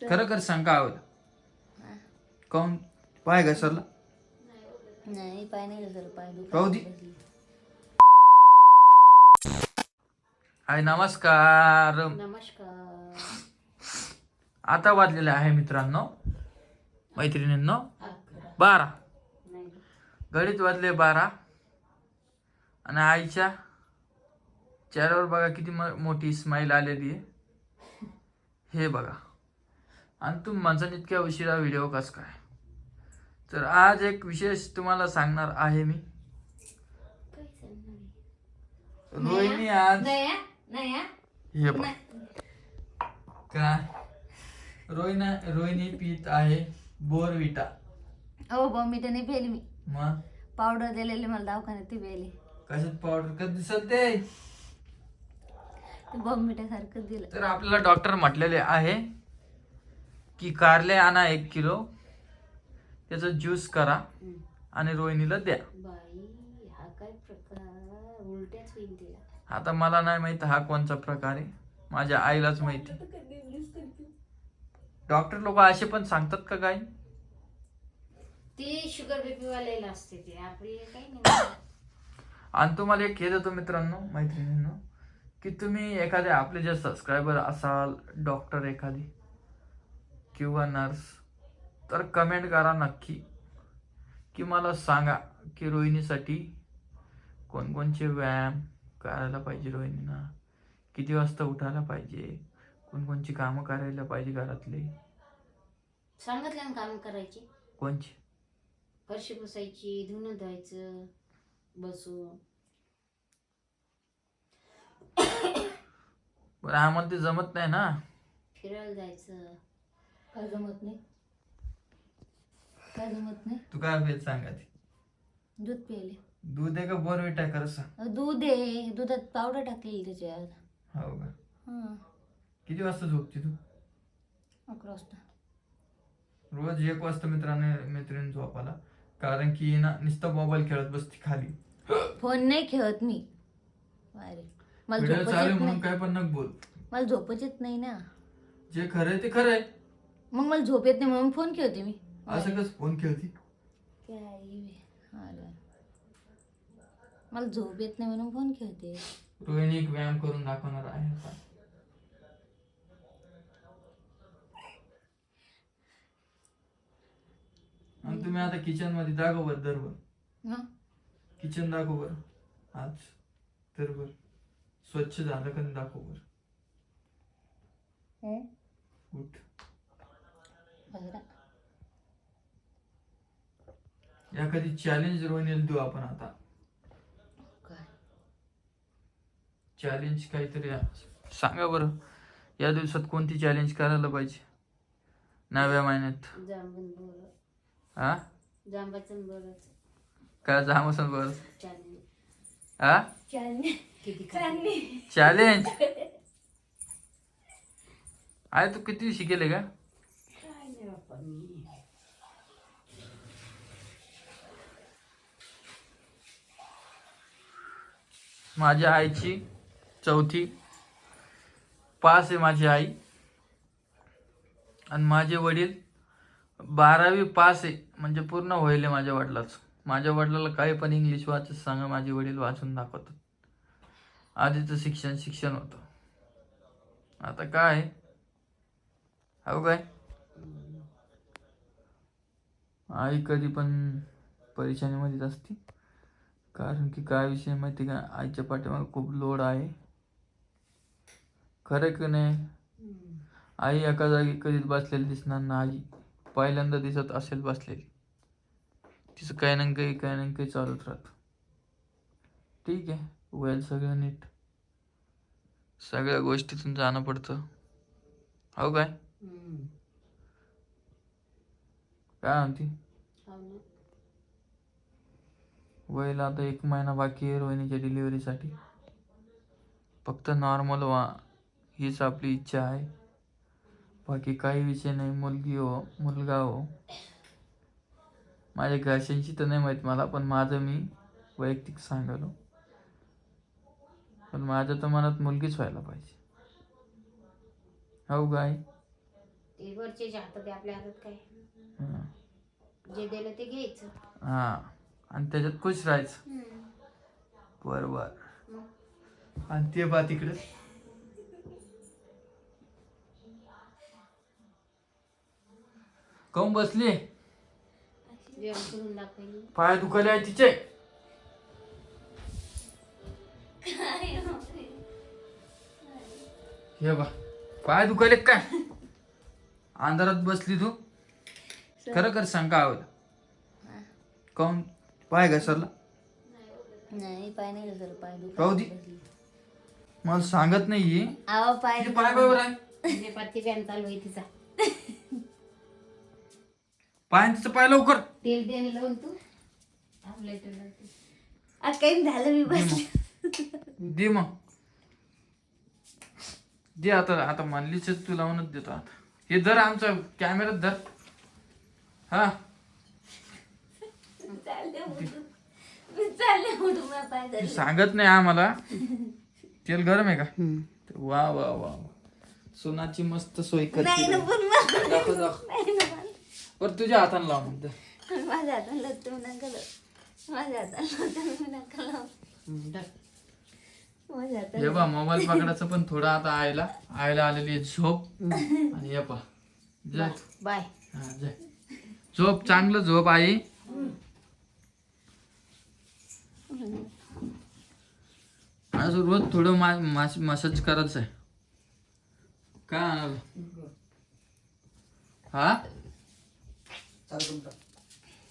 खरं खरं सांग काय होतं काऊन पाय घसरला नाही पाय नाही घसरला पाय राहू दे. दुखत हाय नमस्कार. नमस्कार. आता वाजलेले आहे मित्रांनो मैत्रिणींनो बारा. घडीत वाजले बारा. आणि आईच्या चेहऱ्यावर बघा किती मोठी स्माईल आलेली आहे. हे बघा. आणि तुम्ही माझा इतक्या उशिरा व्हिडिओ कस काय? तर आज एक विशेष तुम्हाला सांगणार आहे मी. रोहिणी आज हा? काय? रोहिणी रोहिणी पीत आहे बोरविटा. हो बॉम्बिटा नाही पेली मी. मग? पावडर दिलेली मला दवाखान्यात ती पेली कशात पावडर? कधी दिसत ते? ते बॉम्बिटा सारखं दिलं. तर आपल्याला डॉक्टर म्हटलेले आहे की कारले आणा एक किलो त्याचा ज्यूस करा आणि रोहिणीला द्या. बाई हा काय प्रकार? उलट्याच होईल तिला आता मला नाही माहीत हा कोणचा प्रकार आहे. माझ्या आईलाच माहिती. डॉक्टर लोक असे पण सांगतात का काय ती शुगर बीपी वाल्याला असते ती. आपली काही नाही आणि तुम्हाला एक हे देतो मित्रांनो मैत्रिणींनो की तुम्ही एखादे आपले जे सबस्क्रायबर असाल डॉक्टर एखादी किंवा नर्स तर कमेंट करा नक्की. की मला सांगा की रोहिणीसाठी कोणकोणचे व्यायाम करायला पाहिजे रोहिणीनं? किती वाजता उठायला पाहिजे? कोणकोणची कामं करायला पाहिजे घरातले? सांगितलं ना काम करायची. कोणची? फरशी पुसायची धुणं धुवायचं बसून. बरं आम्हाला ते जमत नाही ना? फिरायला जायचं. काय जमत नाही? काय जमत नाही? तू काय भेट सांगा ती दूध प्यायले. दूध आहे का बोरवेट आहे खरं सांग अहो, दूध आहे. दुधात पावडर टाकलेली त्याच्यात. हो का? हां. किती वाजता झोपते तू? अकरा वाजता. रोज एक वाजता मित्राने मैत्रिणी झोपाला कारण की ना नुसतं मोबाईल खेळत बसते खाली. फोन नाही खेळत मी. अरे मला व्हिडिओ झोपच चालू आहे येत म्हणून नाही. काय पण नको बोल. मला झोपच येत नाही ना. जे खरंय ते खरंय. मग मला झोप येत नाही म्हणून फोन खेळते मी असं कस फोन खेळती. अरे. मला झोप येत नाही म्हणून फोन खेळते रोहिणी एक व्यायाम करून दाखवणार आहे आता. आणि तुम्ही आता किचनमध्ये दाखव बर दरबर हा किचन दाखव बर आज दरबर स्वच्छ झालं का नाही दाखव बर हं? उठ. एखादी चॅलेंज रोहिणीला देऊ आपण आता. चॅलेंज काहीतरी सांगा बरं या दिवसात कोणती चॅलेंज करायला पाहिजे? नव्या महिन्यात. हा काय जामसन बरं? हा चॅलेंज आहे तू किती शिकेले का काय नाही बाप्पा मी माझ्या आईची चौथी. पास आहे माझी आई. आणि माझे वडील बारावी पास आहे. म्हणजे पूर्ण होईल माझ्या वडिलाच. माझ्या वडिलाला काही पण इंग्लिश वाचत सांगा माझे वडील वाचून दाखवतात. आधीचं शिक्षण शिक्षण होतं. आता काय? हो काय? आई कधी पण परेशानीमध्येच असते. कारण की काय विषय माहिती का? आईच्या पाठीमागे खूप लोड आहे. खरं की नाही? आई एका जागी कधीच बसलेली दिसणार ना आई पहिल्यांदा दिसत असेल बसलेली. तिचं काही ना काही काही ना काही चालूच राहतं. ठीक आहे. होईल सगळं नीट. सगळ्या गोष्टीतून जाणं पडतं. हो काय? काय म्हणती? वयला आता एक महिना बाकी आहे रोहिणीच्या डिलिव्हरीसाठी. फक्त नॉर्मल व्हा हीच आपली इच्छा आहे. बाकी काही विषय नाही मुलगी हो मुलगा हो. माझ्या घरच्यांची तर नाही माहीत मला पण माझं मी वैयक्तिक सांगालो पण माझ्या तर मनात मुलगीच व्हायला पाहिजे. हो काय हातात आपल्या हातात काय. जे दिलं ते घ्यायचं. हा. आणि त्याच्यात खुश राहायचं. बरोबर. मग? आणि ते बा तिकडे. काऊन बसली? पाय दुखाले आहे तिचे. हे बा पाय दुखाले काय? अंधारात बसली तू. खरं कर सांग काय आवड काऊन पाय घसरला नाही पाय नाही घसरला पाय पाहू दे. मला सांगत नाहीये. आवा पाय तिचे पाय बरोबर आहे. म्हणजे पत्ती पॅन चालू आहे तिचा. पाय तिचं पाय लवकर. तेल देणे लावून तू. लाईटर लावते. आ काही झालं मी बस मग. दे मग. दे आता आता आहे, तू लावूनच देतो आता. हे धर आमचा कॅमेरात धर. हा चालले उठून मी चालले उठून माझा पाय ती. सांगत नाही आम्हाला. तेल गरम आहे का? वा वा वा सोनाची मस्त सोय नाही ना करते दाखव. बरं तुझ्या हाताने लाव मग धर. माझ्या हाताला लटू नका लावू. माझ्या हाताला लटू नका लावू. माझ्या हाताला हे बा मोबाईल पकडायचं पण थोडं आता आयला आयला आलेली आहे झोप. आणि हे पा. जय बाय. हा जय झोप चांगलं झोप आई. आज रोज थोडं मा मसाज करायचं आहे. आणाल हा?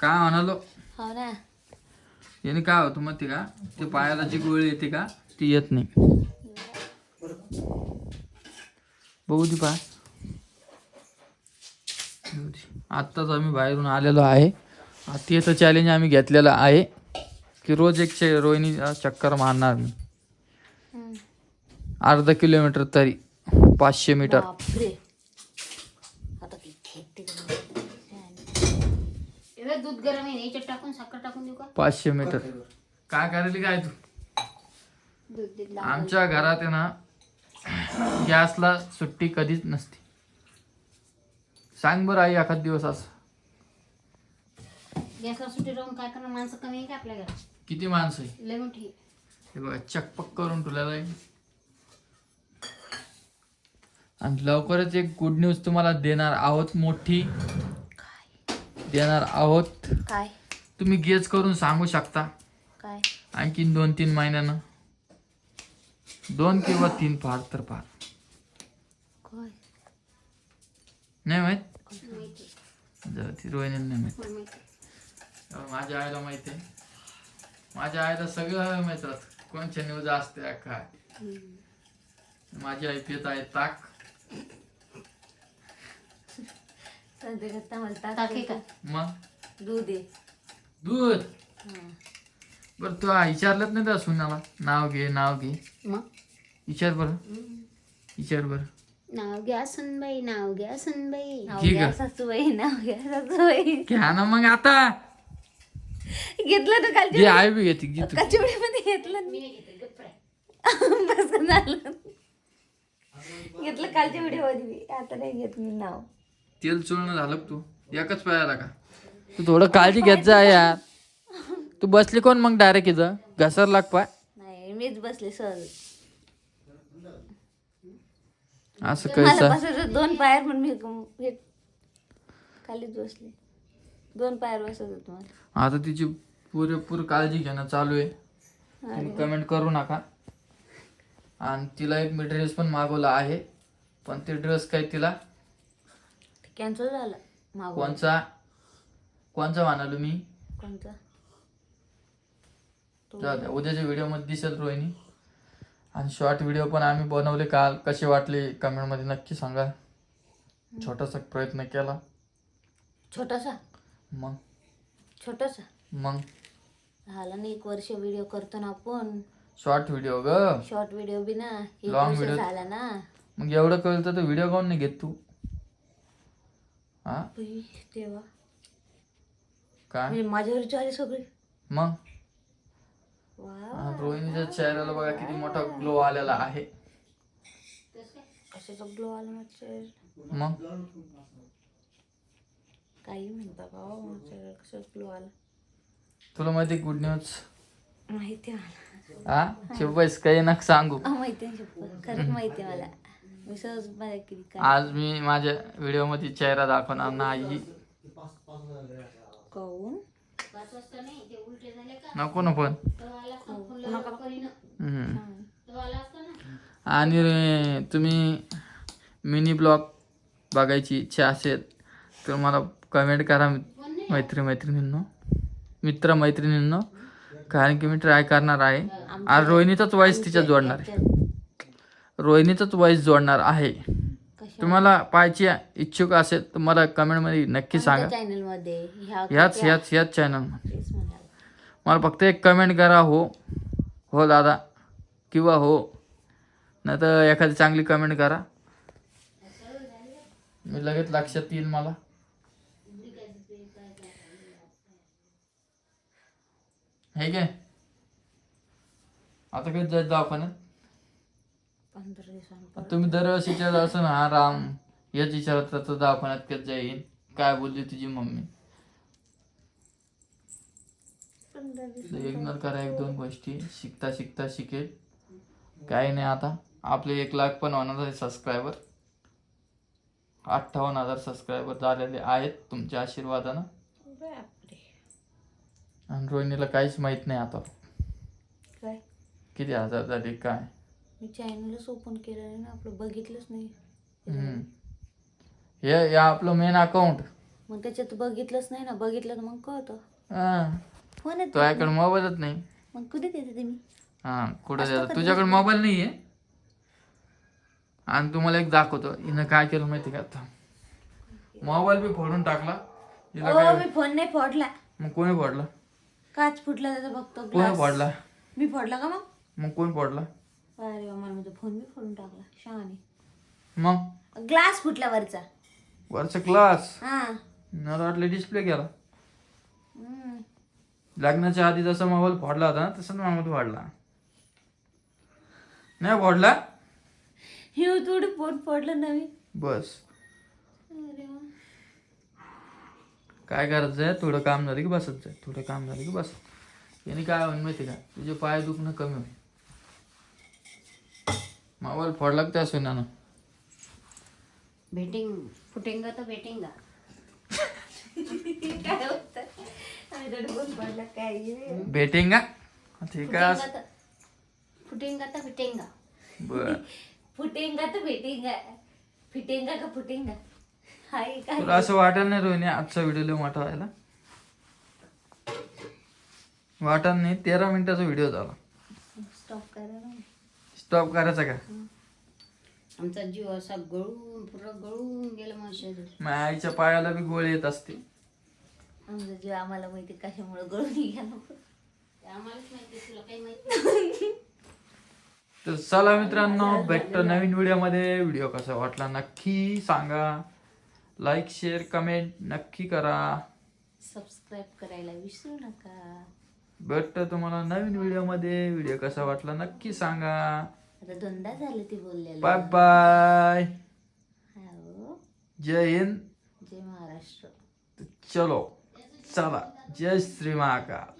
काय आणालो हो ना. याने काय होतं माहिती का? ते पायाला जी गोळी येते का ती येत नाही. बघू ती पाय. आत्ताच आम्ही बाहेरून आलेलो आहे. तेच चॅलेंज आम्ही घेतलेलं आहे. की रोज एक चे- रोहिणी चक्कर मारणार मी. हम्म. अर्धा किलोमीटर तरी पाचशे मीटर. बापरे. आता किती खेळते गं. एवढं दूध गरम आहे ना, याच्यात टाकून साखर टाकून देऊ का? पाचशे मीटर. काय करायली काय तू? दूध दूध आमच्या घरात आहे ना गॅसला सुट्टी कधीच नसते. सांग बरं आई एखाद दिवस असं. गॅसवर सुट्टी राहून काय करणार? माणसं कमी आहे का आपल्या घरात? किती माणसं आहे? लय मोठी हे बघा चकपक करून ठेवलेलं आहे. आणि लवकरच एक गुड न्यूज तुम्हाला देणार आहोत मोठी. देणार आहोत. काय? तुम्ही गेस करून सांगू शकता. काय? आणखीन दोन तीन महिन्यानं. दोन किंवा तीन फार तर फार. काय? नाही माहीत? जाऊ ती रोहिणीला नाही माहीत? माझ्या आईला माहिती आहे. माझ्या आईला सगळं माहीत राहत कोणच्या न्यूज असते काय? माझी आई पित आहे ताक टाके का? मग? दूध आहे. दूध? हा. बर तू विचारलंच नाही त्या सुनाला. नाव घे नाव घे. मग? विचार बर. विचार बर. नाव घ्या सुनबाई नाव घ्या सुनबाई. नाव ठीक घ्या आहे. सासूबाई नाव घ्या सासूबाई. घ्या ना मग आता. घेतलं ना घे कालच्या आई बी घेते घे तू. कालच्या मध्ये घेतलं मी. बस झालं. घेतलं कालच्या व्हिडिओमध्ये मी आता नाही घेत मी नाव. तेल चोळणं झालं का तू? एकच पायाला का? तू थोडं काळजी घेत जा यार. तू बसली कोण मग डायरेक्ट इथं? घसर लाग पाय. नाही मीच बसले सहज. असं मला कैसा? बसायचं दोन पायर पण मी हे खालीच बसले. दोन बसत होत मला आता तिची पुरेपूर काळजी घेणं चालू आहे. तुम्ही कमेंट करू नका. आणि तिला एक मी ड्रेस पण मागवला आहे. पण ते ड्रेस काय तिला? कॅन्सल झालं. मागून कोणचा? कोणचा म्हणालो मी? कोणता जाऊ द्या उद्याच्या व्हिडिओमध्ये दिसेल रोहिणी. आणि शॉर्ट व्हिडिओ पण आम्ही बनवले काल. कसे वाटले कमेंटमध्ये नक्की सांगा. छोटासा प्रयत्न केला. छोटासा? मग? छोटासा? मग? झाला ना एक वर्ष व्हिडिओ करतो ना आपण. शॉर्ट व्हिडिओ ग. शॉर्ट व्हिडिओ बी ना एक Long वर्ष video. झाला ना. मग एवढं कळलं तर व्हिडिओ काऊन नाही घेत तू. हा? बाई, तेव्हा काय म्हणजे माझ्यावरची आली सगळी. मग? वा आणि रोहिणीच्या चेहऱ्याला बघा किती मोठा ग्लो आलेला आहे. कशाचा ग्लो आला माझ्या मग? काही म्हणता बाबा माझ्या कसं फ्लो आला? तुला माहिती गुड न्यूज माहिती आहे मला. हा? शिवबाईस काही नका सांगू. हा, माहिती आहे खरंच माहिती आहे मला. मी सहज माझ्या किती काय. आज मी माझ्या व्हिडिओमध्ये चेहरा दाखवणार नाही. कहून नको ना पण. नका हम्म. आणि तुम्ही मिनी ब्लॉग बघायची इच्छा असेल तर मला कमेंट करा मैत्री मैत्रिणींनो मित्र मैत्रिणींनो कारण की मी ट्राय करणार आहे. आणि रोहिणीचाच वॉइस तिच्यात जोडणार आहे. रोहिणीचाच वॉइस जोडणार आहे. तुम्हाला पाहायची इच्छुक असेल तर मला कमेंटमध्ये नक्की सांगा. ह्याच ह्याच ह्याच चॅनल तेच म्हणाले. मला फक्त एक कमेंट करा हो. हो दादा. किंवा हो. नाही तर एखादी चांगली कमेंट करा. मी लगेच लक्षात येईल मला. हे काय आता कधी जायचं पंधरा दिवसांनी तुम्ही दरवेळेस विचारत असं ना हा राम याच विचारत राहतो दवाखान्यात कधी जाईन काय बोलली तुझी मम्मी पंधरा इग्नोर करा एक दोन गोष्टी शिकता शिकता शिकेल काही नाही आता आपले एक लाख पण होणार आहे सबस्क्रायबर अठ्ठावन्न हजार सबस्क्रायबर झालेले आहेत तुमच्या आशीर्वादानं आणि रोहिणीला काहीच माहीत नाही आता. काय? किती हजार झाले काय? मी चॅनलच ओपन केलं नाही ना आपलं बघितलंच नाही. हम्म. हे हे आपलं मेन अकाउंट मग त्याच्यात बघितलंच नाही ना बघितलं तर मग कळतं. फोन येतो. तुझ्याकडे मोबाईलच नाही. मग कुठे देते तुम्ही? हा कुठं द्यायचं तुझ्याकडे मोबाईल नाही आहे आणि तुम्हाला एक दाखवतो हिनं काय केलं माहिती का आता? मोबाईल बी फोडून टाकला. हिला मी फोन नाही फोडला. मग कोणी फोडला? काच फुटला त्याचा बघतो कोणी ग्लास फोडला? मी फोडला का मग? मग कोण फोडला? अरे मला माझा फोन मी फोडून टाकला. शहाणे. मग? ग्लास फुटला वरचा. वरचा क्लास हा. मला वाटलं डिस्प्ले केला. हम्म. लग्नाच्या आधी जसा मोबाईल फोडला होता ना तसाच मोबाईल फोडला. नाही फोडला? हे थोडी फोन फोडलं नवीन. बस. अरे वा. काय करायचं आहे? थोडं काम झालं की बसत जाय थोडं काम झालं की बस याने काय होईल माहिती का? तुझे पाय दुखणं कमी होईल. मोबाईल फोडला त्या सोन्यानं भेटिंग फुटेंगा तर हे? भेटेंगा? ठीक आहे फुटेंगा तर फुटेंगा बर. फुटेंगा तर भेटेंगा. फिटेंगा का फुटेंगा? हाय काय तुला असं वाटत नाही रोहिणी आजचा व्हिडिओ लय मोठा व्हायला. वाटत नाही तेरा मिनिटाचा व्हिडिओ झाला. स्टॉप करा ना. स्टॉप करायचा का? आमचा जीव असा गळून पुरं गळून गेला माझ्या आईच्या पायाला बी गोळे येत असते. आमचा जीव आम्हाला माहिती कशामुळे गळून गेला. ते आम्हालाच माहिती तुला काही माहिती तर चला मित्रांनो भेटतो नवीन व्हिडिओमध्ये व्हिडिओ कसा वाटला नक्की सांगा. लाईक शेअर कमेंट नक्की करा. सबस्क्राईब करायला विसरू नका. भेटतो तुम्हाला नवीन व्हिडिओमध्ये. व्हिडिओ कसा वाटला नक्की सांगा. आता दोनदा झालं ते बोललेलं. बाय बाय हो जय हिंद. जय महाराष्ट्र. चलो चला. जय श्री महाकाल.